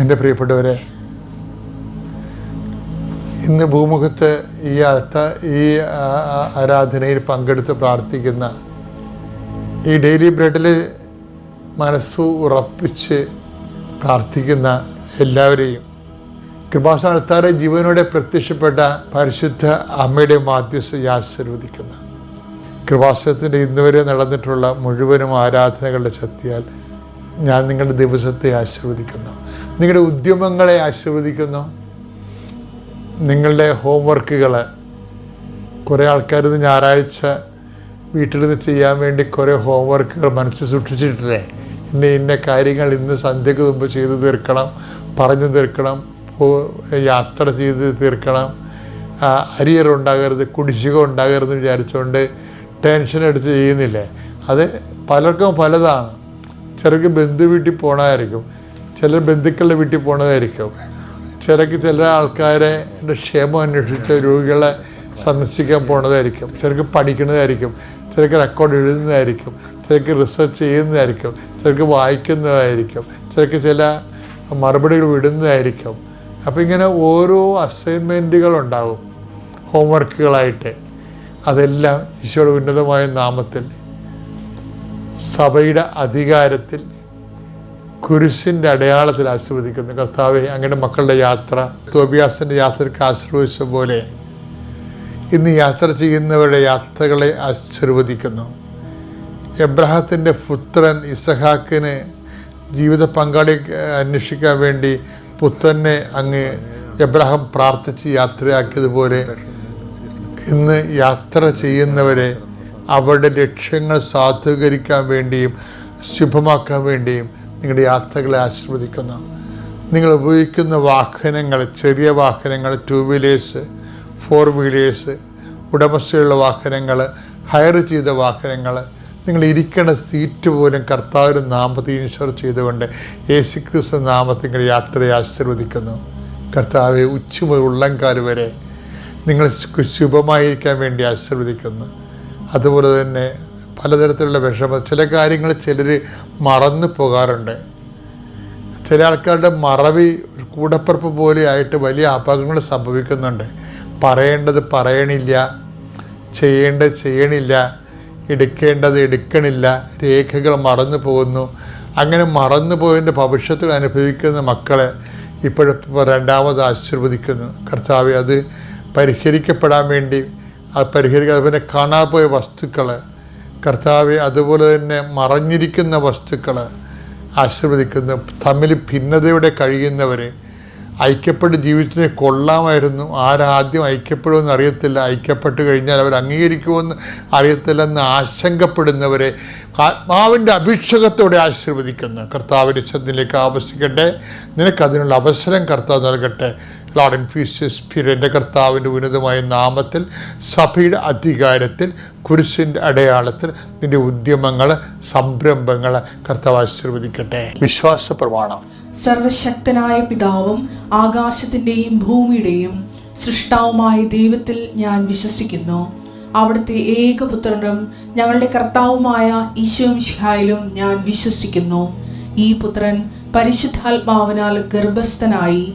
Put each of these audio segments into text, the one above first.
എന്റെ പ്രിയപ്പെട്ടവരെ ഇന്ന് ഭൂമുഖത്ത് ഈ അടുത്ത ഈ ആരാധനയിൽ പങ്കെടുത്ത് പ്രാർത്ഥിക്കുന്ന ഈ ഡെയിലി ബ്രെഡിൽ മനസ്സു ഉറപ്പിച്ച് പ്രാർത്ഥിക്കുന്ന എല്ലാവരെയും കൃപാസ്ഥാനത്താറെ ജീവനോടെ പ്രത്യക്ഷപ്പെട്ട പരിശുദ്ധ അമ്മയുടെ മാധ്യസ്ഥ ആശീർവദിക്കുന്നു. കൃപാസനത്തിന്റെ ഇന്നുവരെ നടന്നിട്ടുള്ള മുഴുവനും ആരാധനകളുടെ ശക്തിയാൽ ഞാൻ നിങ്ങളുടെ ദിവസത്തെ ആശീർവദിക്കുന്നു. നിങ്ങളുടെ ഉദ്യമങ്ങളെ ആശീർവദിക്കുന്നു. നിങ്ങളുടെ ഹോംവർക്കുകൾ കുറേ ആൾക്കാർ ഇത് ഞായറാഴ്ച വീട്ടിലിരുന്ന് ചെയ്യാൻ വേണ്ടി കുറേ ഹോംവർക്കുകൾ മനസ്സിൽ സൂക്ഷിച്ചിട്ടില്ലേ? ഇന്ന ഇന്ന കാര്യങ്ങൾ ഇന്ന് സന്ധ്യക്ക് മുമ്പ് ചെയ്ത് തീർക്കണം പറഞ്ഞു തീർക്കണം യാത്ര ചെയ്ത് തീർക്കണം. അരിയർ ഉണ്ടാകരുത് കുടിശ്ശിക ഉണ്ടാകരുത് വിചാരിച്ചുകൊണ്ട് ടെൻഷൻ അടിച്ച് ചെയ്യുന്നില്ലേ? അത് പലർക്കും പലതാണ്. ചിലർക്ക് ബന്ധു വീട്ടിൽ പോകണമായിരിക്കും ചിലർ ബന്ധുക്കളുടെ വീട്ടിൽ പോണതായിരിക്കും. ചിലക്ക് ചില ആൾക്കാരെ ക്ഷേമം അന്വേഷിച്ച് രോഗികളെ സന്ദർശിക്കാൻ പോണതായിരിക്കും. ചിലർക്ക് പഠിക്കുന്നതായിരിക്കും. ചിലർക്ക് റെക്കോർഡ് എഴുതുന്നതായിരിക്കും. ചിലർക്ക് റിസർച്ച് ചെയ്യുന്നതായിരിക്കും. ചിലർക്ക് വായിക്കുന്നതായിരിക്കും. ചിലർക്ക് ചില മറുപടികൾ വിടുന്നതായിരിക്കും. അപ്പോൾ ഇങ്ങനെ ഓരോ അസൈൻമെന്റുകൾ ഉണ്ടാകും ഹോംവർക്കുകളായിട്ട് അതെല്ലാം ഈശോയുടെ ഉന്നതമായ നാമത്തിൽ സഭയുടെ അധികാരത്തിൽ കുരിശിന്റെ അടയാളത്തിൽ ആശീർവദിക്കുന്നു. കർത്താവെ അങ്ങയുടെ മക്കളുടെ യാത്ര തോബിയാസിന്റെ യാത്രയ്ക്ക് ആശീർവദിച്ച പോലെ ഇന്ന് യാത്ര ചെയ്യുന്നവരുടെ യാത്രകളെ ആശീർവദിക്കുന്നു. എബ്രഹത്തിന്റെ പുത്രൻ ഇസഹാക്കിന് ജീവിത പങ്കാളി അന്വേഷിക്കാൻ വേണ്ടി പുത്രനെ അങ്ങ് എബ്രഹാം പ്രാർത്ഥിച്ച് യാത്രയാക്കിയതുപോലെ ഇന്ന് യാത്ര ചെയ്യുന്നവരെ അവരുടെ ലക്ഷ്യങ്ങൾ സാധൂകരിക്കാൻ വേണ്ടിയും ശുഭമാക്കാൻ വേണ്ടിയും നിങ്ങളുടെ യാത്രകളെ ആശീർവദിക്കുന്നു. നിങ്ങൾ ഉപയോഗിക്കുന്ന വാഹനങ്ങൾ ചെറിയ വാഹനങ്ങൾ ടു വീലേഴ്സ് ഫോർ വീലേഴ്സ് ഉടമസ്ഥയുള്ള വാഹനങ്ങൾ ഹയർ ചെയ്ത വാഹനങ്ങൾ നിങ്ങൾ ഇരിക്കേണ്ട സീറ്റ് പോലും കർത്താവിന് നാമത്തിൽ ഇൻഷുർ ചെയ്തുകൊണ്ട് യേശു ക്രിസ്തു നാമത്തിൽ നിങ്ങളുടെ യാത്രയെ ആശീർവദിക്കുന്നു. കർത്താവെ ഉച്ച മുതൽ ഉള്ളംകാൽ വരെ നിങ്ങൾ ശുഭമായിരിക്കാൻ വേണ്ടി ആശീർവദിക്കുന്നു. അതുപോലെ തന്നെ പലതരത്തിലുള്ള വിഷമം. ചില കാര്യങ്ങൾ ചിലർ മറന്നു പോകാറുണ്ട്. ചില ആൾക്കാരുടെ മറവി കൂടപ്പുറപ്പ് പോലെയായിട്ട് വലിയ അപകടങ്ങൾ സംഭവിക്കുന്നുണ്ട്. പറയേണ്ടത് പറയണില്ല ചെയ്യേണ്ടത് ചെയ്യണില്ല എടുക്കേണ്ടത് എടുക്കണില്ല രേഖകൾ മറന്നു പോകുന്നു. അങ്ങനെ മറന്നു പോയതിന്റെ ഭവിഷ്യത്തിൽ അനുഭവിക്കുന്ന മക്കളെ ഇപ്പോഴിപ്പോൾ രണ്ടാമത് ആശീർവദിക്കുന്നു. കർത്താവ് അത് പരിഹരിക്കപ്പെടാൻ വേണ്ടി അത് പരിഹരിക്കുക അതുപോലെ കാണാപോയ വസ്തുക്കൾ കർത്താവ് അതുപോലെ തന്നെ മറഞ്ഞിരിക്കുന്ന വസ്തുക്കൾ ആശീർവദിക്കുന്ന തമ്മിൽ ഭിന്നതയോടെ കഴിയുന്നവർ ഐക്യപ്പെട്ട് ജീവിച്ചതിനെ കൊള്ളാമായിരുന്നു. ആരാദ്യം ഐക്യപ്പെടുമെന്ന് അറിയത്തില്ല. ഐക്യപ്പെട്ട് കഴിഞ്ഞാൽ അവർ അംഗീകരിക്കുമെന്ന് അറിയത്തില്ലെന്ന് ആശങ്കപ്പെടുന്നവരെ ആത്മാവിന്റെ അഭിഷേകത്തോടെ ആശീർവദിക്കുന്നു. കർത്താവിന്റെ ശബ്ദത്തിലേക്ക് ആവശ്യിക്കട്ടെ നിനക്കതിനുള്ള അവസരം കർത്താവ് നൽകട്ടെ. ലോഡ് ഇൻഫ്യൂസ് സ്പിരിറ്റ് എന്റെ കർത്താവിന്റെ ഉന്നതമായ നാമത്തിൽ സഭയുടെ അധികാരത്തിൽ കുരിശിന്റെ അടയാളത്തിൽ നിന്റെ ഉദ്യമങ്ങൾ സംരംഭങ്ങൾ കർത്താവ് ആശീർവദിക്കട്ടെ. വിശ്വാസ പ്രമാണം. സർവശക്തനായ പിതാവും ആകാശത്തിന്റെയും ഭൂമിയുടെയും സൃഷ്ടാവുമായ ദൈവത്തിൽ ഞാൻ വിശ്വസിക്കുന്നു. അവിടുത്തെ ഏകപുത്രനും ഞങ്ങളുടെ കർത്താവുമായ ഈശോമിഷിഹായിലും ഞാൻ വിശ്വസിക്കുന്നു. ഈ പുത്രൻ പരിശുദ്ധാത്മാവിനാൽ ഗർഭസ്ഥനായി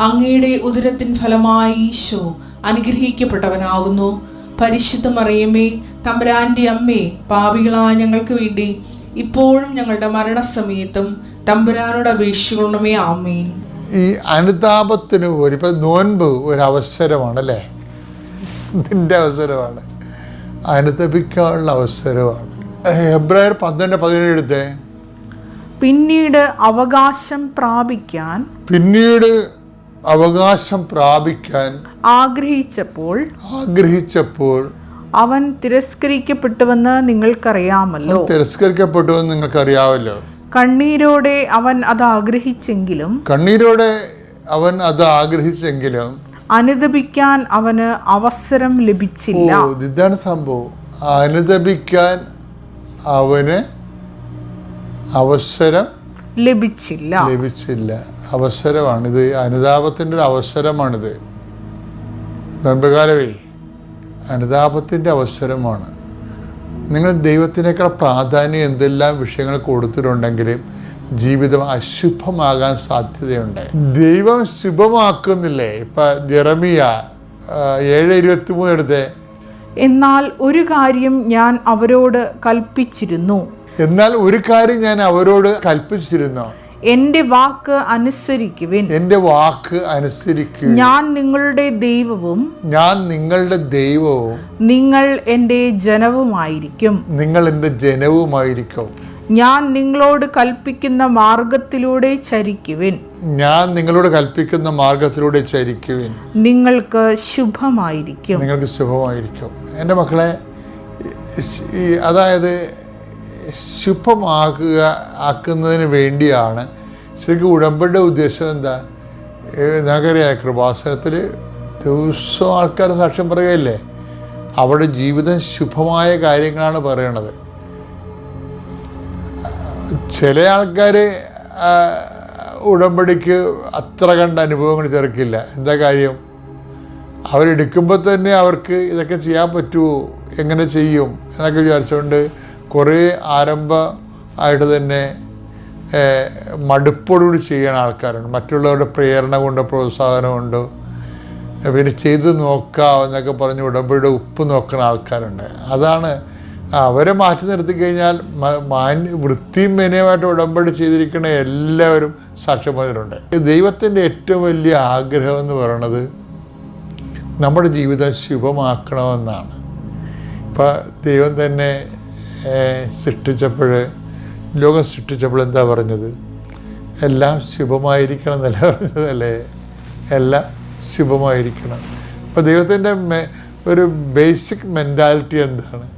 അങ്ങയുടെ ഉദരത്തിൻ ഫലമായി ഈശോ അനുഗ്രഹിക്കപ്പെട്ടവനാകുന്നു. പരിശുദ്ധ മറിയമേ തമ്പുരാന്റെ അമ്മേ പാപികളായ ഞങ്ങൾക്ക് വേണ്ടി ഇപ്പോഴും ഞങ്ങളുടെ മരണസമയത്തും തമ്പുരാനോട് അപേക്ഷിക്കണമേ ആമേൻ. ഈ അനുതാപത്തിന് ഒരു ഇപ്പം നോൻപ് ഒരു അവസരമാണ് അല്ലേ? ഇതിന്റെ അവസരമാണ്. അനുതപിക്കാനുള്ള അവസരമാണ്. ഫെബ്രുവരി പന്ത്രണ്ട് പതിനേഴ് എടുത്തേ? പിന്നീട് അവകാശം പ്രാപിക്കാൻ പിന്നീട് അവകാശം പ്രാപിക്കാൻ ആഗ്രഹിച്ചപ്പോൾ ആഗ്രഹിച്ചപ്പോൾ അവൻ തിരസ്കരിക്കപ്പെട്ടുവെന്ന് നിങ്ങൾക്കറിയാമല്ലോ. തിരസ്കരിക്കപ്പെട്ടുവെന്ന് നിങ്ങൾക്കറിയാമല്ലോ. കണ്ണീരോടെ അവൻ അത് ആഗ്രഹിച്ചെങ്കിലും കണ്ണീരോടെ അവൻ അത് ആഗ്രഹിച്ചെങ്കിലും അനുദപിക്കാൻ അവന് അവസരം ലഭിച്ചില്ല. ഇതാണ് സംഭവം. അനുദപിക്കാൻ അവന് അവസരം ലഭിച്ചില്ല. ലഭിച്ചില്ല. അവസരമാണിത്. അനുതാപത്തിന്റെ ഒരു അവസരമാണിത്. ഗർഭകാലവേ അനുതാപത്തിന്റെ അവസരമാണ്. നിങ്ങൾ ദൈവത്തിനേക്കാൾ പ്രാധാന്യം എന്തെല്ലാം വിഷയങ്ങൾ കൊടുത്തിട്ടുണ്ടെങ്കിലും ജീവിതം അശുഭമാകാൻ സാധ്യതയുണ്ട്. ദൈവം ശുഭമാക്കുന്നില്ലേ? ഇപ്പം ജെറമിയ ഏഴ് ഇരുപത്തി മൂന്ന് എടുത്തേ. എന്നാൽ ഒരു കാര്യം ഞാൻ അവരോട് കൽപ്പിച്ചിരുന്നു. എന്നാൽ ഒരു കാര്യം ഞാൻ അവരോട് കൽപ്പിച്ചിരുന്നു. എന്റെ വാക്ക് അനുസരിക്കുവിൻ. എന്റെ വാക്ക് അനുസരിക്കുക ഞാൻ നിങ്ങളുടെ ദൈവവും ഞാൻ നിങ്ങളുടെ ദൈവവും നിങ്ങൾ എന്റെ ജനവുമായിരിക്കും. നിങ്ങൾ എന്റെ ജനവുമായിരിക്കും. ഞാൻ നിങ്ങളോട് കൽപ്പിക്കുന്ന മാർഗത്തിലൂടെ ചരിക്കുവിൻ. ഞാൻ നിങ്ങളോട് കൽപ്പിക്കുന്ന മാർഗത്തിലൂടെ ചരിക്കുവിൻ. നിങ്ങൾക്ക് ശുഭമായിരിക്കും. നിങ്ങൾക്ക് ശുഭമായിരിക്കും. എന്റെ മക്കളെ അതായത് ശുഭമാക്കുക ആക്കുന്നതിന് വേണ്ടിയാണ്. ശരിക്കും ഉടമ്പടിയുടെ ഉദ്ദേശം എന്താ? ഞങ്ങൾക്കറിയാം കൃപാസനത്തിൽ ദിവസവും ആൾക്കാർ സാക്ഷ്യം പറയുകയല്ലേ? അവിടെ ജീവിതം ശുഭമായ കാര്യങ്ങളാണ് പറയണത്. ചില ആൾക്കാർ ഉടമ്പടിക്ക് അത്ര കണ്ട അനുഭവങ്ങൾ ചേർക്കില്ല എന്താ കാര്യം? അവരെടുക്കുമ്പോൾ തന്നെ അവർക്ക് ഇതൊക്കെ ചെയ്യാൻ പറ്റുമോ എങ്ങനെ ചെയ്യും? എന്നൊക്കെ വിചാരിച്ചുകൊണ്ട് കുറേ ആരംഭ ആയിട്ട് തന്നെ മടുപ്പോടുകൂടി ചെയ്യുന്ന ആൾക്കാരുണ്ട് മറ്റുള്ളവരുടെ പ്രേരണ കൊണ്ടോ പ്രോത്സാഹനം കൊണ്ടോ പിന്നെ ചെയ്ത് നോക്കാം എന്നൊക്കെ പറഞ്ഞ് ഉടമ്പടിയുടെ ഉപ്പ് നോക്കുന്ന ആൾക്കാരുണ്ട്. അതാണ് അവരെ മാറ്റി നിർത്തി കഴിഞ്ഞാൽ മാന്യ വൃത്തിയും മേനയുമായിട്ട് ഉടമ്പടി ചെയ്തിരിക്കുന്ന എല്ലാവരും സാക്ഷ്യബോധരുണ്ട് ദൈവത്തിന്റെ ഏറ്റവും വലിയ ആഗ്രഹം എന്ന് പറയുന്നത് നമ്മുടെ ജീവിതം ശുഭമാക്കണമെന്നാണ്. ഇപ്പം ദൈവം തന്നെ സൃഷ്ടിച്ചപ്പോൾ ലോകം സൃഷ്ടിച്ചപ്പോൾ എന്താ പറഞ്ഞത്? എല്ലാം ശുഭമായിരിക്കണം എന്നല്ല പറഞ്ഞതല്ലേ? എല്ലാം ശുഭമായിരിക്കണം. അപ്പോൾ ദൈവത്തിന്റെ ഒരു ബേസിക് മെന്റാലിറ്റി എന്താണ്?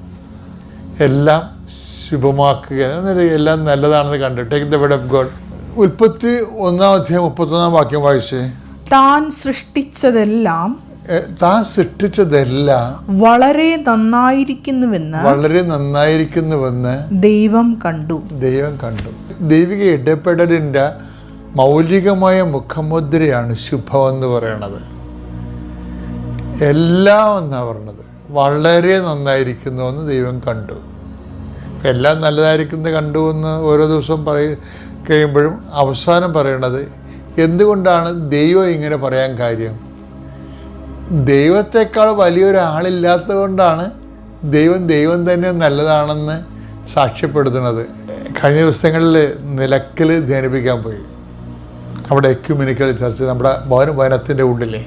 എല്ലാം ശുഭമാക്കുക. എല്ലാം നല്ലതാണെന്ന് കണ്ടു take the word of God ഉൽപ്പത്തി ഒന്നാം അധ്യായം മുപ്പത്തൊന്നാം വാക്യം വായിച്ചേ. താൻ സൃഷ്ടിച്ചതെല്ലാം താൻ സൃഷ്ടിച്ചതെല്ലാം വളരെ നന്നായിരിക്കുന്നുവെന്ന് വളരെ നന്നായിരിക്കുന്നുവെന്ന് ദൈവം കണ്ടു. ദൈവം കണ്ടു. ദൈവിക ഇടപെടലിന്റെ മൗലികമായ മുഖമുദ്രയാണ് ശുഭം എന്ന് പറയണത്. എല്ലാം എന്നാണ് പറഞ്ഞത്. വളരെ നന്നായിരിക്കുന്നു എന്ന് ദൈവം കണ്ടു. എല്ലാം നല്ലതായിരിക്കുന്നത് കണ്ടു എന്ന് ഓരോ ദിവസവും പറയ കഴിയുമ്പോഴും അവസാനം പറയണത് എന്തുകൊണ്ടാണ് ദൈവം ഇങ്ങനെ പറയാൻ കാര്യം? ദൈവത്തെക്കാൾ വലിയൊരാളില്ലാത്തത് കൊണ്ടാണ് ദൈവം ദൈവം തന്നെ നല്ലതാണെന്ന് സാക്ഷ്യപ്പെടുത്തുന്നത്. കഴിഞ്ഞ ദിവസങ്ങളിൽ നിലക്കൽ ധ്യാനിപ്പിക്കാൻ പോയി. അവിടെ എക്യുമിനിക്കൽ ചർച്ച് നമ്മുടെ ഭവന വനത്തിന്റെ ഉള്ളിലേ.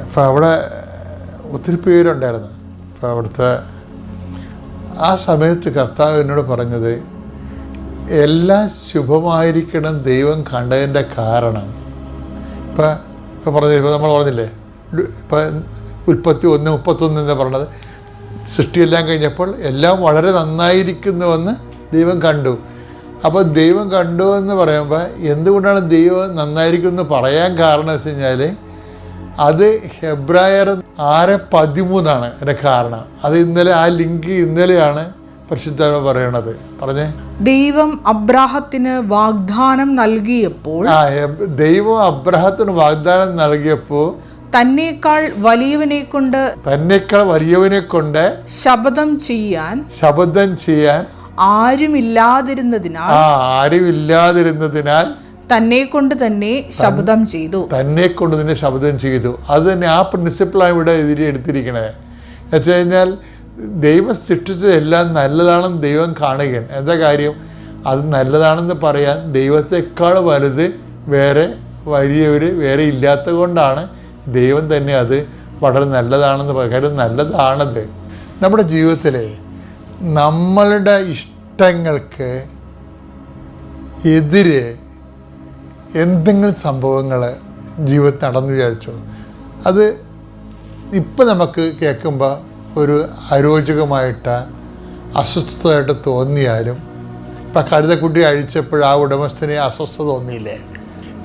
അപ്പോൾ അവിടെ ഒത്തിരി പേരുണ്ടായിരുന്നു. അപ്പോൾ അവിടുത്തെ ആ സമയത്ത് കർത്താവ് എന്നോട് പറഞ്ഞത് എല്ലാം ശുഭമായിരിക്കണം ദൈവം കണ്ടതിന്റെ കാരണം. ഇപ്പം ഇപ്പം പറഞ്ഞ ഇപ്പം നമ്മൾ പറഞ്ഞില്ലേ ഉൽപ്പത്തി ഒന്ന് മുപ്പത്തൊന്ന് എന്ന് പറഞ്ഞത്. സൃഷ്ടിയെല്ലാം കഴിഞ്ഞപ്പോൾ എല്ലാം വളരെ നന്നായിരിക്കുന്നുവെന്ന് ദൈവം കണ്ടു. അപ്പോൾ ദൈവം കണ്ടു എന്ന് പറയുമ്പോൾ എന്തുകൊണ്ടാണ് ദൈവം നന്നായിരിക്കുമെന്ന് പറയാൻ കാരണം വെച്ച് കഴിഞ്ഞാൽ അത് ഹെബ്രായർ ആറ് പതിമൂന്നാണ് അതിന്റെ കാരണം. അത് ഇന്നലെ ആ ലിങ്ക് ഇന്നലെയാണ് പരിശുദ്ധ പറയണത്. പറഞ്ഞേ? ദൈവം അബ്രാഹത്തിന് വാഗ്ദാനം നൽകിയപ്പോൾ ആ ദൈവം അബ്രാഹത്തിന് വാഗ്ദാനം നൽകിയപ്പോൾ തന്നേക്കാൾ വലിയവനെ കൊണ്ട് തന്നെക്കാൾ വലിയവനെ കൊണ്ട് ശപഥം ചെയ്യാൻ ശബദം ചെയ്യാൻ ആരുമില്ലാതിരുന്നതിനാൽ ആരുമില്ലാതിരുന്നതിനാൽ തന്നെ കൊണ്ട് തന്നെ ശബ്ദം ചെയ്തു. തന്നെ കൊണ്ട് തന്നെ ശബ്ദം ചെയ്തു. അത് തന്നെ ആ പ്രിൻസിപ്പിളാണ് ഇവിടെ എതിരെ എടുത്തിരിക്കണത് വെച്ച് കഴിഞ്ഞാൽ ദൈവം സൃഷ്ടിച്ചത് എല്ലാം നല്ലതാണെന്ന് ദൈവം കാണുകയാണ്. എന്താ കാര്യം? അത് നല്ലതാണെന്ന് പറയാൻ ദൈവത്തെക്കാൾ വലുത് വേറെ വലിയവർ വേറെ ഇല്ലാത്തത് കൊണ്ടാണ് ദൈവം തന്നെ അത് വളരെ നല്ലതാണെന്ന് പകരം നല്ലതാണത്. നമ്മുടെ ജീവിതത്തിൽ നമ്മളുടെ ഇഷ്ടങ്ങൾക്ക് എതിരെ എന്തെങ്കിലും സംഭവങ്ങൾ ജീവിതത്തിൽ നടന്നു വിചാരിച്ചോ. അത് ഇപ്പം നമുക്ക് കേൾക്കുമ്പോൾ ഒരു അരോചകമായിട്ട് അസ്വസ്ഥതയായിട്ട് തോന്നിയാലും ഇപ്പം കഴുതക്കുട്ടി അഴിച്ചപ്പോൾ ആ ഉടമസ്ഥനെ അസ്വസ്ഥത തോന്നിയില്ലേ?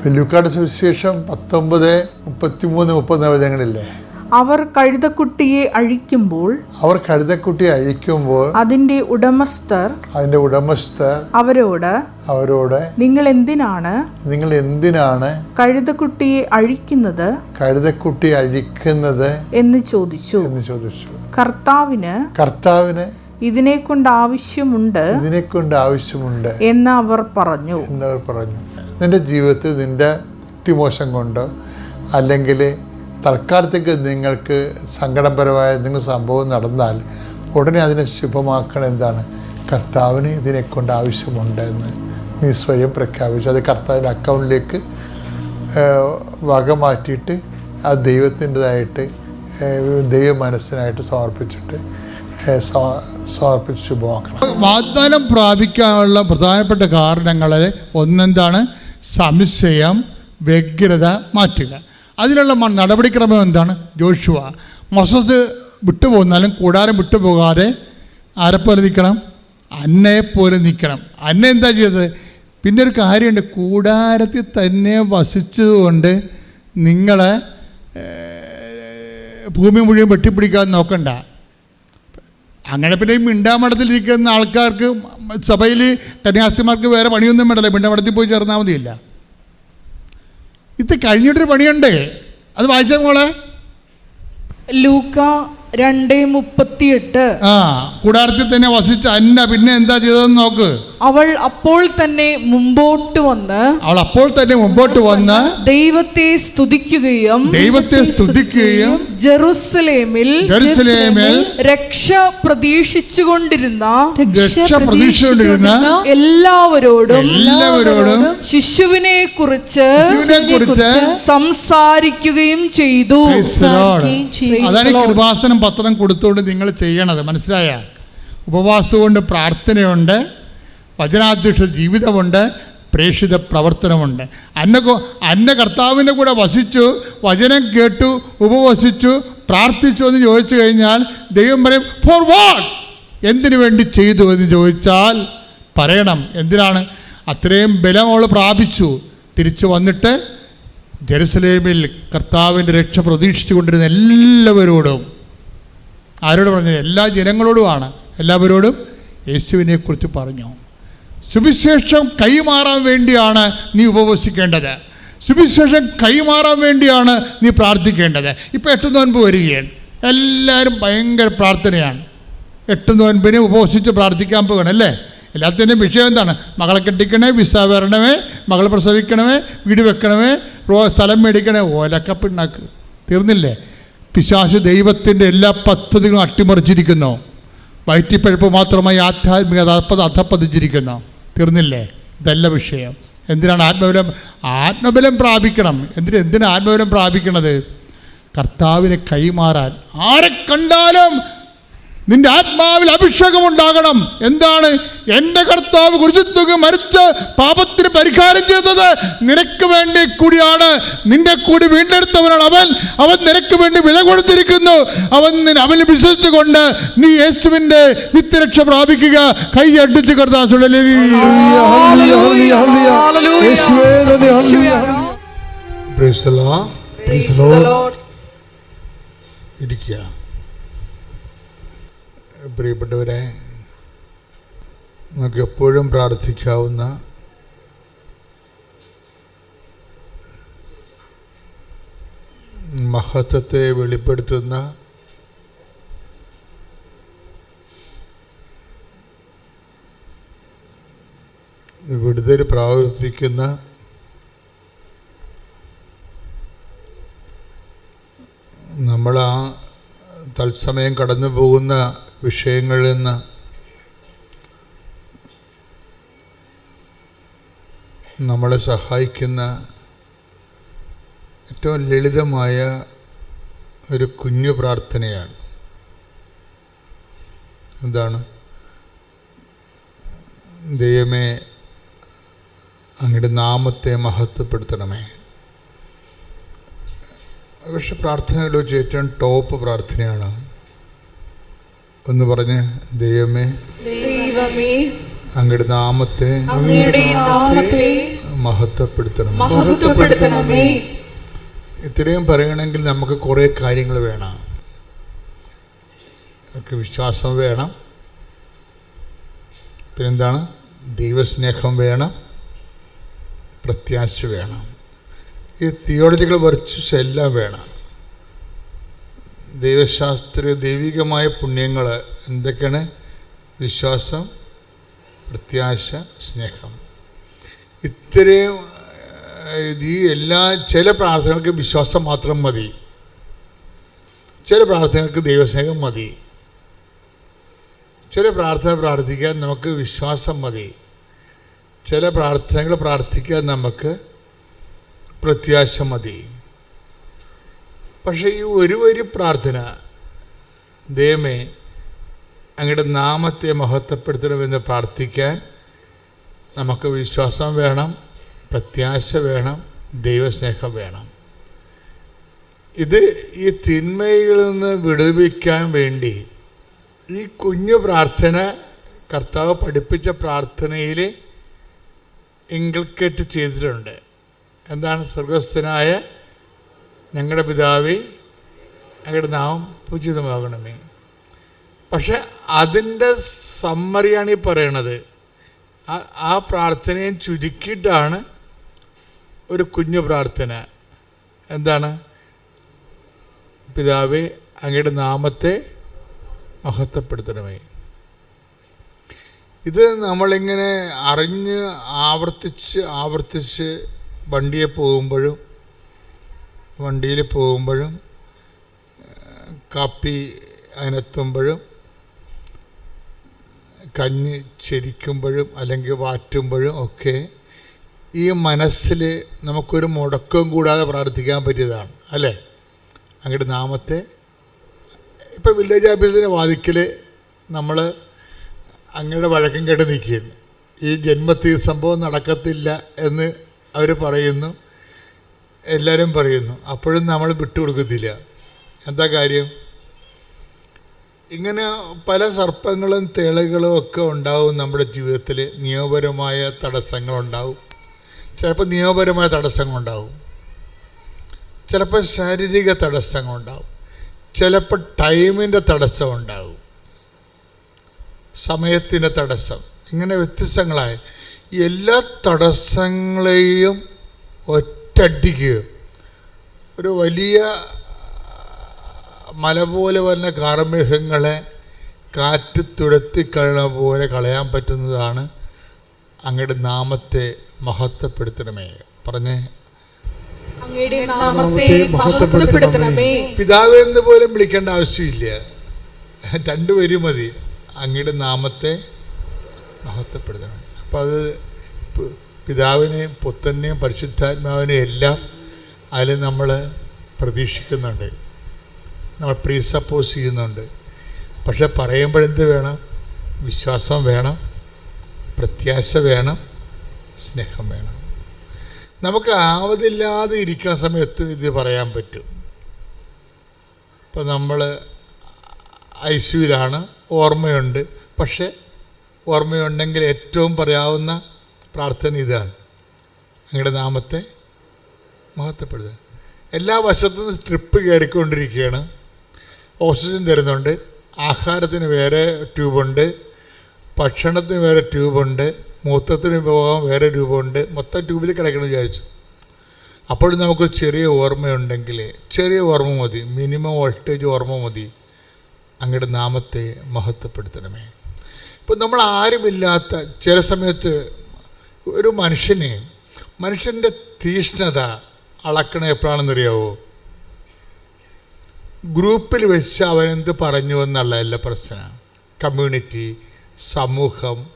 ഇപ്പം ലൂക്കാട് സുവിശേഷം പത്തൊമ്പത് മുപ്പത്തിമൂന്ന് മുപ്പത് വചനങ്ങളില്ലേ? അവർ കഴുതക്കുട്ടിയെ അഴിക്കുമ്പോൾ അവർ കഴുതക്കുട്ടി അഴിക്കുമ്പോൾ അതിന്റെ ഉടമസ്ഥർ അതിന്റെ ഉടമസ്ഥർ അവരോട് അവരോട് നിങ്ങൾ എന്തിനാണ് നിങ്ങൾ എന്തിനാണ് കഴുതക്കുട്ടിയെ അഴിക്കുന്നത്? കഴുതക്കുട്ടി അഴിക്കുന്നത് എന്ന് ചോദിച്ചു. എന്ന് ചോദിച്ചു. കർത്താവിന് കർത്താവിന് ഇതിനെ കൊണ്ട് ആവശ്യമുണ്ട് ഇതിനെ കൊണ്ട് ആവശ്യമുണ്ട് എന്ന് അവർ പറഞ്ഞു. എന്നവർ പറഞ്ഞു. നിന്റെ ജീവിതത്തിൽ നിന്റെ ബുദ്ധിമോശം കൊണ്ട് അല്ലെങ്കിൽ തൽക്കാലത്തേക്ക് നിങ്ങൾക്ക് സങ്കടപരമായ എന്തെങ്കിലും സംഭവം നടന്നാൽ ഉടനെ അതിനെ ശുഭമാക്കണം എന്താണ്? കർത്താവിന് ഇതിനെക്കൊണ്ട് ആവശ്യമുണ്ട് എന്ന് നീ സ്വയം പ്രഖ്യാപിച്ചു. അത് കർത്താവിന്റെ അക്കൗണ്ടിലേക്ക് വക മാറ്റിയിട്ട് ആ ദൈവത്തിന്റെതായിട്ട് ദൈവ മനസ്സിനായിട്ട് സമർപ്പിച്ചിട്ട് സമർപ്പിച്ച് ശുഭമാക്കണം. വാഗ്ദാനം പ്രാപിക്കാനുള്ള പ്രധാനപ്പെട്ട കാരണങ്ങളെ ഒന്നെന്താണ്? സംശയം വ്യഗ്രത മാറ്റുക. അതിനുള്ള നടപടിക്രമം എന്താണ്? ജോഷുവ. മൊസസ് വിട്ടുപോകുന്നാലും കൂടാരം വിട്ടുപോകാതെ ആരെപ്പോലെ നിൽക്കണം അന്നയെപ്പോലെ നിൽക്കണം അന്ന എന്താ ചെയ്തത്? പിന്നെ ഒരു കാര്യമുണ്ട്. കൂടാരത്തിൽ തന്നെ വസിച്ചതുകൊണ്ട് നിങ്ങളെ ഭൂമി മുഴുവൻ വെട്ടിപ്പിടിക്കാൻ നോക്കണ്ട. അങ്ങനെ പിന്നെ ഈ മിണ്ടാമഠത്തിലിരിക്കുന്ന ആൾക്കാർക്ക് സഭയിൽ കന്യാസിമാർക്ക് വേറെ പണിയൊന്നും വേണ്ടല്ലോ. മിണ്ടാമഠത്തിൽ പോയി ചേർന്നാൽ മതിയില്ല. ഇത് കഴിഞ്ഞിട്ടൊരു പണിയുണ്ടേ. അത് വായിച്ച മോളെ. ലൂക്ക രണ്ട് മുപ്പത്തിയെട്ട്. ആ കൂടാരത്തിൽ തന്നെ വസിച്ച അന്ന പിന്നെ എന്താ ചെയ്തതെന്ന് നോക്ക്. അവൾ അപ്പോൾ തന്നെ മുമ്പോട്ട് വന്ന് അവൾ അപ്പോൾ തന്നെ മുമ്പോട്ട് വന്ന് ദൈവത്തെ സ്തുതിക്കുകയും ദൈവത്തെ സ്തുതിക്കുകയും ജെറുസലേമിൽ ജെറുസലേമിൽ രക്ഷ പ്രതീക്ഷിച്ചുകൊണ്ടിരുന്ന രക്ഷ പ്രതീക്ഷിച്ചുകൊണ്ടിരുന്ന എല്ലാവരോടും എല്ലാവരോടും ശിശുവിനെ കുറിച്ച് സംസാരിക്കുകയും ചെയ്തു. അതാണ് കൃപാസനം പത്രം കൊടുത്തുകൊണ്ട് നിങ്ങൾ ചെയ്യണത്. മനസ്സിലായ? ഉപവാസം കൊണ്ട് പ്രാർത്ഥനയുണ്ട്. വചനാധ്യക്ഷ ജീവിതമുണ്ട് പ്രേക്ഷിത പ്രവർത്തനമുണ്ട്. അന്ന അന്ന കർത്താവിന്റെ കൂടെ വസിച്ചു വചനം കേട്ടു ഉപവസിച്ചു പ്രാർത്ഥിച്ചു എന്ന് ചോദിച്ചു കഴിഞ്ഞാൽ ദൈവം പറയും ഫോർ വാട്ട് എന്തിനു വേണ്ടി ചെയ്തു? എന്ന് ചോദിച്ചാൽ പറയണം. എന്തിനാണ്? അത്രയും ബലം അവൾ പ്രാപിച്ചു. തിരിച്ചു വന്നിട്ട് ജെറുസലേമിൽ കർത്താവിന്റെ രക്ഷ പ്രതീക്ഷിച്ചു കൊണ്ടിരുന്ന എല്ലാവരോടും ആരോട് പറഞ്ഞു എല്ലാ ജനങ്ങളോടുമാണ് എല്ലാവരോടും യേശുവിനെക്കുറിച്ച് പറഞ്ഞു. സുവിശേഷം കൈമാറാൻ വേണ്ടിയാണ് നീ ഉപവസിക്കേണ്ടത്. സുവിശേഷം കൈമാറാൻ വേണ്ടിയാണ് നീ പ്രാർത്ഥിക്കേണ്ടത്. ഇപ്പോൾ എട്ട് നോൻപ് വരികയാണ്. എല്ലാവരും ഭയങ്കര പ്രാർത്ഥനയാണ്. എട്ട് നോൻപിനെ ഉപവസിച്ച് പ്രാർത്ഥിക്കാൻ പോകണം അല്ലേ? എല്ലാത്തിന്റെയും വിഷയം എന്താണ്? മകളെ കെട്ടിക്കണേ വിസ വരണമേ മകൾ പ്രസവിക്കണമേ വീട് വെക്കണമേ സ്ഥലം മേടിക്കണേ ഓലക്ക പിണ്ണാക്ക്. തീർന്നില്ലേ? പിശാശ് ദൈവത്തിന്റെ എല്ലാ പദ്ധതികളും അട്ടിമറിച്ചിരിക്കുന്നു. വയറ്റിപ്പഴുപ്പ് മാത്രമായി ആധ്യാത്മികത അധപ്പ അധപ്പതിച്ചിരിക്കുന്നു. തീർന്നില്ലേ? ഇതല്ല വിഷയം. എന്തിനാണ് ആത്മബലം? ആത്മബലം പ്രാപിക്കണം. എന്തിന് എന്തിനാണ് ആത്മബലം പ്രാപിക്കണത്? കർത്താവിനെ കൈമാറാൻ. ആരെ കണ്ടാലും നിന്റെ ആത്മാവിൽ അഭിഷേകം ഉണ്ടാകണം എന്താണ്? എന്റെ കർത്താവ് കുരിശത്തുക മരിച്ച് പാപത്തിന് പരിഹാരം ചെയ്തത് നിനക്ക് വേണ്ടി കൂടിയാണ്. നിന്റെ കൂടി വീണ്ടെടുത്തവനാണ് അവൻ. അവൻ നിനക്ക് വേണ്ടി വില കൊടുത്തിരിക്കുന്നു. അവൻ നിന്നെ- അവനിൽ വിശ്വസിച്ചുകൊണ്ട് നീ യേശുവിന്റെ നിത്യരക്ഷ പ്രാപിക്കുക. കൈ അടിച്ച് കർത്താവ് ഇരിക്കുക പ്രിയപ്പെട്ടവരെ നമുക്ക് എപ്പോഴും പ്രാർത്ഥിക്കാവുന്ന മഹത്വത്തെ വെളിപ്പെടുത്തുന്ന വിടുതൽ പ്രാപിപ്പിക്കുന്ന നമ്മൾ ആ തത്സമയം കടന്നു പോകുന്ന വിഷയങ്ങളിൽ നിന്ന് നമ്മളെ സഹായിക്കുന്ന ഏറ്റവും ലളിതമായ ഒരു കുഞ്ഞു പ്രാർത്ഥനയാണ്. എന്താണ് ദൈവമേ അങ്ങയുടെ നാമത്തെ മഹത്വപ്പെടുത്തണമേ. പക്ഷെ പ്രാർത്ഥനയിൽ വെച്ച് ഏറ്റവും ടോപ്പ് പ്രാർത്ഥനയാണ്. ഒന്ന് പറഞ്ഞ് ദൈവമേ ദൈവമേ അങ്ങയുടെ നാമത്തെ അങ്ങയുടെ നാമത്തെ മഹത്വപ്പെടുത്തണം മഹത്വപ്പെടുത്തണമേ. ഇത്രയും പറയണമെങ്കിൽ നമുക്ക് കുറേ കാര്യങ്ങൾ വേണം. ഒക്കെ വിശ്വാസം വേണം. പിന്നെന്താണ്? ദൈവസ്നേഹം വേണം. പ്രത്യാശ വേണം. ഈ തിയോളജിക്കൽ വെർച്വസ് എല്ലാം വേണം. ദൈവശാസ്ത്ര ദൈവികമായ പുണ്യങ്ങൾ എന്തൊക്കെയാണ്? വിശ്വാസം പ്രത്യാശ സ്നേഹം. ഇത്രയും ഈ എല്ലാ ചില പ്രാർത്ഥനകൾക്ക് വിശ്വാസം മാത്രം മതി. ചില പ്രാർത്ഥനകൾക്ക് ദൈവസ്നേഹം മതി. ചില പ്രാർത്ഥന പ്രാർത്ഥിക്കാൻ നമുക്ക് വിശ്വാസം മതി. ചില പ്രാർത്ഥനകൾ പ്രാർത്ഥിക്കാൻ നമുക്ക് പ്രത്യാശ മതി. പക്ഷേ ഈ ഒരു വരി പ്രാർത്ഥന ദൈവമേ അങ്ങയുടെ നാമത്തെ മഹത്വപ്പെടുത്തണമെന്ന് പ്രാർത്ഥിക്കാൻ നമുക്ക് വിശ്വാസം വേണം പ്രത്യാശ വേണം ദൈവസ്നേഹം വേണം. ഇത് ഈ തിന്മയിൽ നിന്ന് വിടുവിക്കാൻ വേണ്ടി ഈ കുഞ്ഞു പ്രാർത്ഥന കർത്താവ് പഠിപ്പിച്ച പ്രാർത്ഥനയിൽ ഇൻകൾക്കേറ്റ് ചെയ്തിട്ടുണ്ട്. എന്താണ് സ്വർഗസ്ഥനായ ഞങ്ങളുടെ പിതാവേ അങ്ങയുടെ നാമം പൂജിതമാകണമേ. പക്ഷെ അതിന്റെ സമ്മറിയാണ് ഈ പറയണത്. ആ പ്രാർത്ഥനയും ചുരുക്കിയിട്ടാണ് ഒരു കുഞ്ഞു പ്രാർത്ഥന. എന്താണ്? പിതാവേ അങ്ങയുടെ നാമത്തെ മഹത്വപ്പെടുത്തണമേ. ഇത് നമ്മളിങ്ങനെ അറിഞ്ഞ് ആവർത്തിച്ച് ആവർത്തിച്ച് വണ്ടിയെ പോകുമ്പോഴും വണ്ടിയിൽ പോകുമ്പോഴും കാപ്പി അതിനെത്തുമ്പോഴും കഞ്ഞി ചെരിക്കുമ്പോഴും അല്ലെങ്കിൽ വാറ്റുമ്പോഴും ഒക്കെ ഈ മനസ്സിൽ നമുക്കൊരു മുടക്കവും കൂടാതെ പ്രാർത്ഥിക്കാൻ പറ്റിയതാണ് അല്ലേ? അങ്ങോട്ട് നാമത്തെ ഇപ്പോൾ വില്ലേജ് ഓഫീസിന്റെ വാതിക്കൽ നമ്മൾ അങ്ങയുടെ വഴക്കം കേട്ട് നിൽക്കുകയാണ്. ഈ ജന്മത്തിൽ സംഭവം നടക്കത്തില്ല എന്ന് അവർ പറയുന്നു. എല്ലാവരും പറയുന്നു. അപ്പോഴും നമ്മൾ വിട്ടുകൊടുക്കത്തില്ല. എന്താ കാര്യം? ഇങ്ങനെ പല സർപ്പങ്ങളും തേളുകളും ഒക്കെ ഉണ്ടാവും നമ്മുടെ ജീവിതത്തിൽ. നിയമപരമായ തടസ്സങ്ങളുണ്ടാവും ചിലപ്പോൾ നിയമപരമായ തടസ്സങ്ങളുണ്ടാവും ചിലപ്പോൾ ശാരീരിക തടസ്സങ്ങളുണ്ടാവും ചിലപ്പോൾ ടൈമിന്റെ തടസ്സം ഉണ്ടാവും. സമയത്തിന്റെ തടസ്സം. ഇങ്ങനെ വ്യത്യസ്തങ്ങളായ. എല്ലാ തടസ്സങ്ങളെയും ഒറ്റടിക്ക് ഒരു വലിയ മല പോലെ വരുന്ന കാർമേഘങ്ങളെ കാറ്റ് തുരത്തി കളണ പോലെ കളയാൻ പറ്റുന്നതാണ് അങ്ങയുടെ നാമത്തെ മഹത്വപ്പെടുത്തണമേ. പറഞ്ഞേ. അങ്ങയുടെ നാമത്തെ മഹത്വപ്പെടുത്തണമേ. പിതാവ് എന്ന് പോലും വിളിക്കേണ്ട ആവശ്യമില്ല. രണ്ടുപേരും മതി. അങ്ങയുടെ നാമത്തെ മഹത്വപ്പെടുത്തണം അപ്പം അത് പിതാവിനെയും പുത്രനെയും പരിശുദ്ധാത്മാവിനെയും എല്ലാം അതിൽ നമ്മൾ പ്രതീക്ഷിക്കുന്നുണ്ട്. നമ്മൾ പ്രീ സപ്പോസ് ചെയ്യുന്നുണ്ട്. പക്ഷെ പറയുമ്പോഴെന്ത് വേണം? വിശ്വാസം വേണം. പ്രത്യാശ വേണം. സ്നേഹം വേണം. നമുക്ക് ആവതില്ലാതെ ഇരിക്കുന്ന സമയത്ത് ഇത് പറയാൻ പറ്റും. ഇപ്പം നമ്മൾ ഐ സിയുലാണ് ഓർമ്മയുണ്ട്. പക്ഷേ ഓർമ്മയുണ്ടെങ്കിൽ ഏറ്റവും പറയാവുന്ന പ്രാർത്ഥന ഇതാണ്. അങ്ങയുടെ നാമത്തെ മഹത്വപ്പെടുത്തുക. എല്ലാ വശത്തും സ്ട്രിപ്പ് കയറിക്കൊണ്ടിരിക്കുകയാണ്. ഓക്സിജൻ തരുന്നുണ്ട്. ആഹാരത്തിന് വേറെ ട്യൂബുണ്ട്. ഭക്ഷണത്തിന് വേറെ ട്യൂബുണ്ട്. മൂത്രത്തിന് പോകാൻ വേറെ രൂപമുണ്ട് മൊത്തം ട്യൂബിൽ കിടക്കണം വിചാരിച്ചു. അപ്പോഴും നമുക്ക് ചെറിയ ഓർമ്മയുണ്ടെങ്കിൽ ചെറിയ ഓർമ്മ മതി. മിനിമം വോൾട്ടേജ് ഓർമ്മ മതി. അങ്ങയുടെ നാമത്തെ മഹത്വപ്പെടുത്തണമേ. ഇപ്പം നമ്മൾ ആരുമില്ലാത്ത ചില സമയത്ത് ഒരു മനുഷ്യനെ മനുഷ്യന്റെ തീഷ്ണത അളക്കണ എപ്പോഴാണെന്നറിയാവോ ഗ്രൂപ്പിൽ വെച്ച് അവനെന്ത് പറഞ്ഞു എന്നുള്ളതല്ല പ്രശ്നം കമ്മ്യൂണിറ്റി സമൂഹം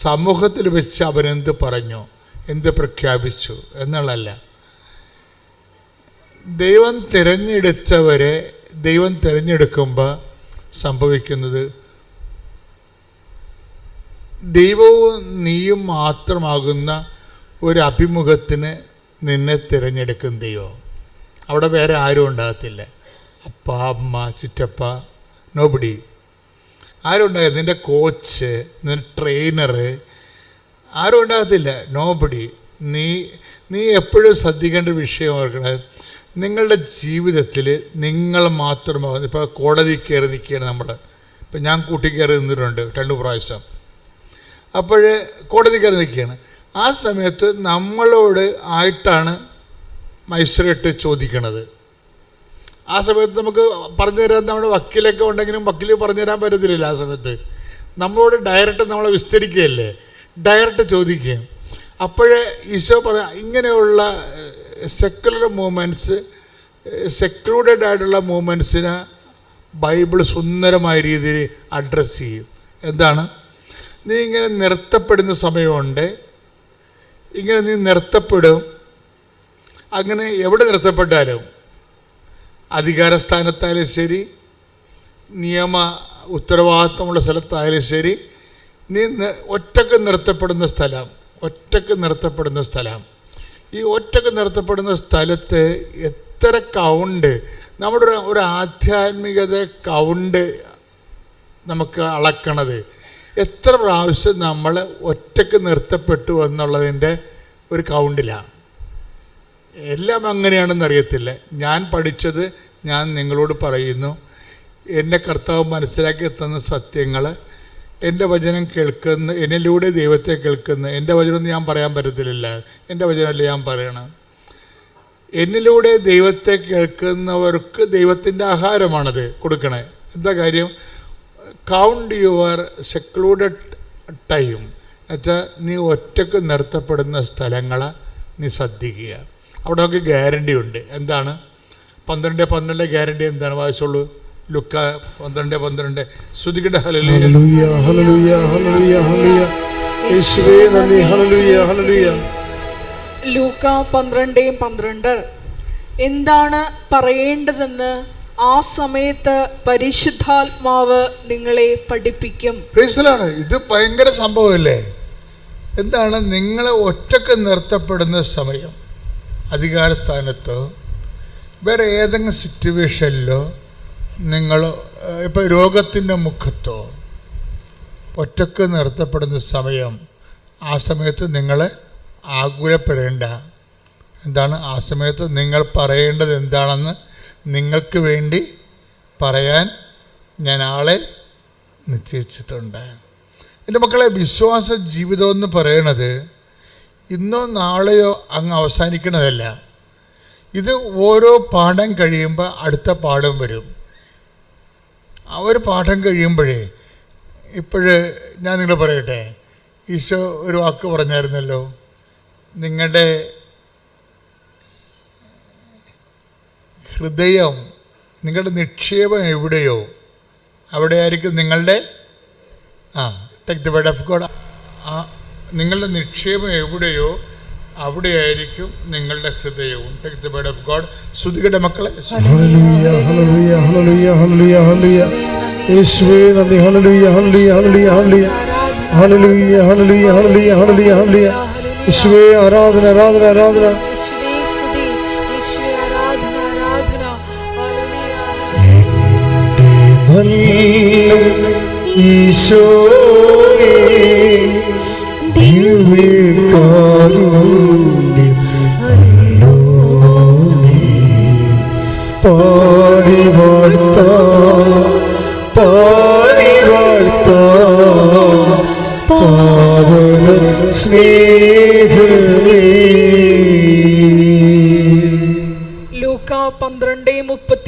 സമൂഹത്തിൽ വെച്ച് അവനെന്ത് പറഞ്ഞു എന്ത് പ്രഖ്യാപിച്ചു എന്നുള്ളതല്ല. ദൈവം തിരഞ്ഞെടുത്തവരെ ദൈവം തിരഞ്ഞെടുക്കുമ്പോൾ സംഭവിക്കുന്നത് ദൈവവും നീയും മാത്രമാകുന്ന ഒരു അഭിമുഖത്തിന് നിന്നെ തിരഞ്ഞെടുക്കും ദൈവം. അവിടെ വേറെ ആരും ഉണ്ടാകത്തില്ല. അപ്പ അമ്മ ചിറ്റപ്പ നോബഡി ആരും ഉണ്ടാകത്തില്ല. നിന്റെ കോച്ച് നിന്റെ ട്രെയിനർ ആരും ഉണ്ടാകത്തില്ല. നോബഡി നീ നീ എപ്പോഴും ശ്രദ്ധിക്കേണ്ട വിഷയം ഓർക്കണത് നിങ്ങളുടെ ജീവിതത്തിൽ നിങ്ങൾ മാത്രമാകുന്നു ഇപ്പോൾ കോടതി കയറി നിൽക്കുകയാണ് നമ്മൾ ഇപ്പം ഞാൻ കൂട്ടി കയറി നിന്നിട്ടുണ്ട് രണ്ട് പ്രാവശ്യം. അപ്പോൾ കോടതി കയറി നിൽക്കുകയാണ്. ആ സമയത്ത് നമ്മളോട് ആയിട്ടാണ് മജിസ്ട്രേറ്റ് ചോദിക്കണത്. ആ സമയത്ത് നമുക്ക് പറഞ്ഞു തരാൻ നമ്മുടെ വക്കീലൊക്കെ ഉണ്ടെങ്കിലും വക്കീൽ പറഞ്ഞു തരാൻ പറ്റത്തില്ല ആ സമയത്ത്. നമ്മളോട് ഡയറക്റ്റ് നമ്മളെ വിസ്തരിക്കുകയല്ലേ? ഡയറക്റ്റ് ചോദിക്കുകയും അപ്പോഴേ ഈശോ പറയാം ഇങ്ങനെയുള്ള സെക്കുലർ മൂമെന്റ്സ് സെക്ലൂഡഡ് ആയിട്ടുള്ള മൂവ്മെന്റ്സിനെ ബൈബിൾ സുന്ദരമായ രീതിയിൽ അഡ്രസ്സ് ചെയ്യും. എന്താണ്? നീ ഇങ്ങനെ നിർത്തപ്പെടുന്ന സമയമുണ്ട്. ഇങ്ങനെ നീ നിർത്തപ്പെടും. അങ്ങനെ എവിടെ നിർത്തപ്പെട്ടാലും അധികാരസ്ഥാനത്തായാലും ശരി നിയമ ഉത്തരവാദിത്വമുള്ള സ്ഥലത്തായാലും ശരി നീ ഒറ്റയ്ക്ക് നിർത്തപ്പെടുന്ന സ്ഥലം ഒറ്റയ്ക്ക് നിർത്തപ്പെടുന്ന സ്ഥലം. ഈ ഒറ്റയ്ക്ക് നിർത്തപ്പെടുന്ന സ്ഥലത്ത് എത്ര കൗണ്ട് നമ്മുടെ ഒരു ആധ്യാത്മികത കൗണ്ട് നമുക്ക് അളക്കണത്. എത്ര പ്രാവശ്യം നമ്മൾ ഒറ്റയ്ക്ക് നിർത്തപ്പെട്ടു എന്നുള്ളതിന്റെ ഒരു കൗണ്ടിലാണ്. എല്ലാം അങ്ങനെയാണെന്ന് അറിയത്തില്ല. ഞാൻ പഠിച്ചത് ഞാൻ നിങ്ങളോട് പറയുന്നു. എന്റെ കർത്താവ് മനസ്സിലാക്കി തന്ന സത്യങ്ങൾ എന്റെ വചനം കേൾക്കുന്ന എന്നിലൂടെ ദൈവത്തെ കേൾക്കുന്ന എന്റെ വചനം ഞാൻ പറയാൻ പറ്റത്തില്ല. എന്റെ വചനമല്ല ഞാൻ പറയണം? എന്നിലൂടെ ദൈവത്തെ കേൾക്കുന്നവർക്ക് ദൈവത്തിന്റെ ആഹാരമാണത് കൊടുക്കണേ. എന്താ കാര്യം? കൗണ്ട് യുവർ സെക്ലൂഡഡ് ടൈം എന്നുവെച്ചാൽ നീ ഒറ്റയ്ക്ക് നിർത്തപ്പെടുന്ന സ്ഥലങ്ങളെ നീ ശ്രദ്ധിക്കുക. അവിടെ നമുക്ക് ഗ്യാരണ്ടി ഉണ്ട്. എന്താണ്? പന്ത്രണ്ട് പന്ത്രണ്ട് ഗ്യാരണ്ടി എന്താണ് വായിച്ചോളൂ? ലുക്ക പന്ത്രണ്ട് പന്ത്രണ്ട്. ശ്രുതികട യേശുവേ നന്ദി. ലൂക്ക പന്ത്രണ്ടേയും പന്ത്രണ്ട്. എന്താണ് പറയേണ്ടതെന്ന് ആ സമയത്ത് പരിശുദ്ധാത്മാവ് നിങ്ങളെ പഠിപ്പിക്കും. ഇത് ഭയങ്കര സംഭവമല്ലേ? എന്താണ്? നിങ്ങളെ ഒറ്റയ്ക്ക് നിർത്തപ്പെടുന്ന സമയം. അധികാരസ്ഥാനത്തോ വേറെ ഏതെങ്കിലും സിറ്റുവേഷനിലോ നിങ്ങൾ ഇപ്പോൾ രോഗത്തിന്റെ മുഖത്തോ ഒറ്റയ്ക്ക് നിർത്തപ്പെടുന്ന സമയം ആ സമയത്ത് നിങ്ങളെ ആകുലപ്പെടേണ്ട. എന്താണ്? ആ സമയത്ത് നിങ്ങൾ പറയേണ്ടത് എന്താണെന്ന് നിങ്ങൾക്ക് വേണ്ടി പറയാൻ ഞാൻ ആളെ നിശ്ചയിച്ചിട്ടുണ്ട്. എന്റെ മക്കളെ വിശ്വാസ ജീവിതം എന്ന് പറയണത് ഇന്നോ നാളെയോ അങ്ങ് അവസാനിക്കണതല്ല. ഇത് ഓരോ പാഠം കഴിയുമ്പോൾ അടുത്ത പാഠം വരും. ആ ഒരു പാഠം കഴിയുമ്പോഴേ ഇപ്പോഴ് ഞാൻ നിങ്ങൾ പറയട്ടെ ഈശോ ഒരു വാക്ക് പറഞ്ഞായിരുന്നല്ലോ നിങ്ങളുടെ ഹൃദയം നിങ്ങളുടെ നിക്ഷേപം എവിടെയോ അവിടെ ആയിരിക്കും നിങ്ങളുടെ ആ take the word of God ആ നിങ്ങളുടെ നിക്ഷേപം എവിടെയോ അവിടെയായിരിക്കും നിങ്ങളുടെ ഹൃദയവും. Take the word of God ശ്രുതികളുടെ മക്കളെ. ഹല്ലേലൂയ ഹല്ലേലൂയ ഹല്ലേലൂയ വന്ന് ഈശോയെ ദിവ്യകാരുണ്യം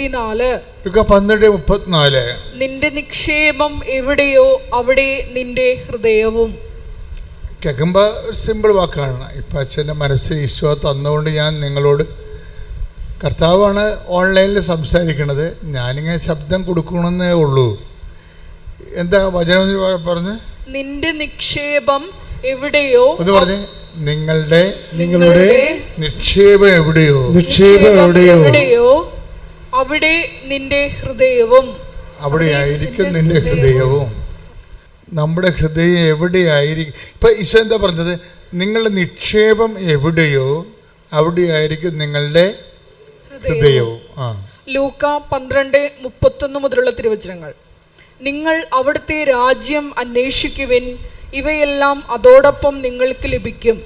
മുപ്പത്തിനാല് പന്ത്രണ്ട് മുപ്പത്തിനാല്. നിന്റെ നിക്ഷേപം എവിടെയോ അവിടെ നിന്റെ ഹൃദയവും. കേൾക്കുമ്പോൾ സിമ്പിൾ വാക്കാണ്. ഇപ്പം അച്ഛന്റെ മനസ്സിൽ ഈശോ തന്നുകൊണ്ട് ഞാൻ നിങ്ങളോട് കർത്താവാണ് ഓൺലൈനിൽ സംസാരിക്കണത്. ഞാനിങ്ങനെ ശബ്ദം കൊടുക്കണമെന്നേ ഉള്ളൂ. എന്താ വചനം പറഞ്ഞ്? നിന്റെ നിക്ഷേപം എവിടെയോ എന്ന് പറഞ്ഞ്. നിങ്ങളുടെ നിങ്ങളുടെ നിക്ഷേപം എവിടെയോ? നിക്ഷേപം എവിടെയോ എവിടെയോ അവിടെ നിന്റെ ഹൃദയവും അവിടെയായിരിക്കും നിന്റെ ഹൃദയവും. നമ്മുടെ ഹൃദയം എവിടെയായിരിക്കും ഇപ്പൊ ഈശോ എന്താ പറഞ്ഞത്? നിങ്ങളുടെ നിക്ഷേപം എവിടെയോ അവിടെയായിരിക്കും നിങ്ങളുടെ ഹൃദയവും. ആ. ലൂക്ക പന്ത്രണ്ട് മുപ്പത്തൊന്ന് മുതലുള്ള തിരുവചനങ്ങൾ. നിങ്ങൾ അവിടുത്തെ രാജ്യം അന്വേഷിക്കുവിൻ ഇവയെല്ലാം അതോടൊപ്പം നിങ്ങൾക്ക് ലഭിക്കും.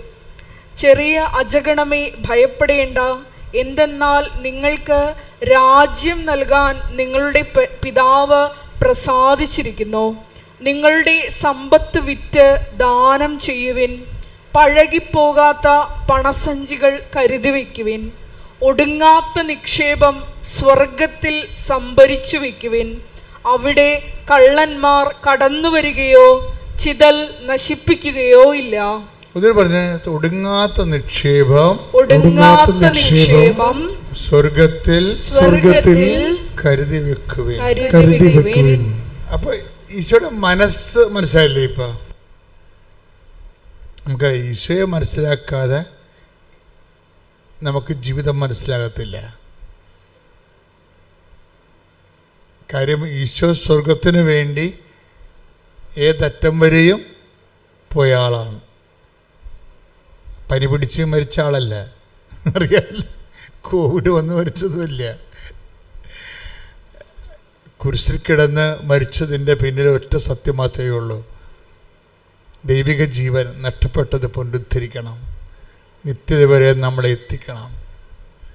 ചെറിയ അജഗണമേ ഭയപ്പെടേണ്ട. എന്തെന്നാൽ നിങ്ങൾക്ക് രാജ്യം നൽകാൻ നിങ്ങളുടെ പിതാവ് പ്രസാദിച്ചിരിക്കുന്നു. നിങ്ങളുടെ സമ്പത്ത് വിറ്റ് ദാനം ചെയ്യുവിൻ. പഴകിപ്പോകാത്ത പണസഞ്ചികൾ കരുതി വയ്ക്കുവിൻ ഒടുങ്ങാത്ത നിക്ഷേപം സ്വർഗത്തിൽ സംഭരിച്ചു വയ്ക്കുവിൻ അവിടെ കള്ളന്മാർ കടന്നു വരികയോ ചിതൽ നശിപ്പിക്കുകയോ ഇല്ല. ഒന്നിൽ പറഞ്ഞ ഒടുങ്ങാത്ത നിക്ഷേപം ഒടുങ്ങാത്ത നിക്ഷേപം സ്വർഗത്തിൽ സ്വർഗത്തിൽ കരുതി വെക്കുവേ കരുതി വെക്കുവേ അപ്പൊ ഈശോയുടെ മനസ്സ് മനസ്സിലായില്ലേ ഇപ്പൊ? നമുക്ക് ഈശോയെ മനസ്സിലാക്കാതെ നമുക്ക് ജീവിതം മനസ്സിലാകത്തില്ല. കാര്യം ഈശോ സ്വർഗത്തിന് വേണ്ടി ഏതറ്റം വരെയും പോയ ആളാണ്. പനി പിടിച്ച് മരിച്ച ആളല്ല അറിയാല്ല കോവിഡ് വന്ന് മരിച്ചതുമില്ല. കുരിശിൽ കിടന്ന് മരിച്ചതിന്റെ പിന്നിൽ ഒറ്റ സത്യം മാത്രമേ ഉള്ളൂ. ദൈവിക ജീവൻ നഷ്ടപ്പെട്ടത് പുനരുദ്ധരിക്കണം നിത്യത വരെ നമ്മളെ എത്തിക്കണം.